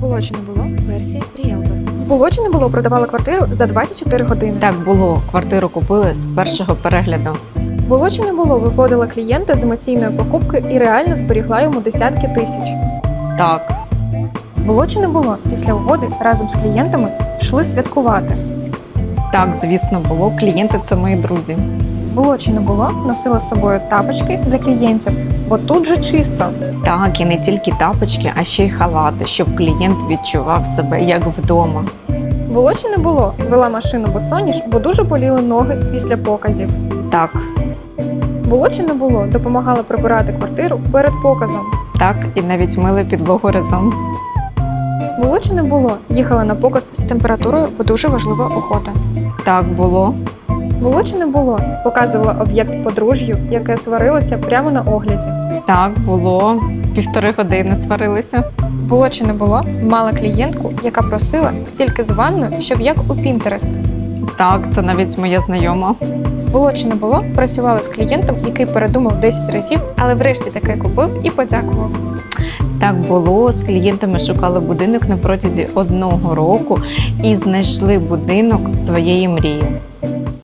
Було чи не було версії Ріелтор. Було чи не було, продавали квартиру за 24 години. Так було. Квартиру купили з першого перегляду. Було чи не було, виводила клієнта з емоційної покупки і реально зберігла йому десятки тисяч. Так, Було чи не було, після угоди разом з клієнтами йшли святкувати. так, звісно, було. Клієнти це мої друзі. Було чи не було, носила з собою тапочки для клієнтів, бо тут же чисто. Так, і не тільки тапочки, а ще й халати, щоб клієнт відчував себе як вдома. Було чи не було, вела машину босоніж, бо дуже боліли ноги після показів. Так, Було чи не було, допомагала прибирати квартиру перед показом. так, і навіть мили підлогу разом. Було чи не було, їхала на показ з температурою, бо дуже важлива охота. Так було. Було чи не було, показувала об'єкт подружжю, яке сварилося прямо на огляді. Так було. Півтори години сварилися. Було чи не було, мала клієнтку, яка просила тільки з ванною, щоб як у Pinterest. Так, це навіть моя знайома. Було чи не було, працювала з клієнтом, який передумав 10 разів, але врешті таке купив і подякував. Так було. З клієнтами шукали будинок на протязі одного року і знайшли будинок своєї мрії.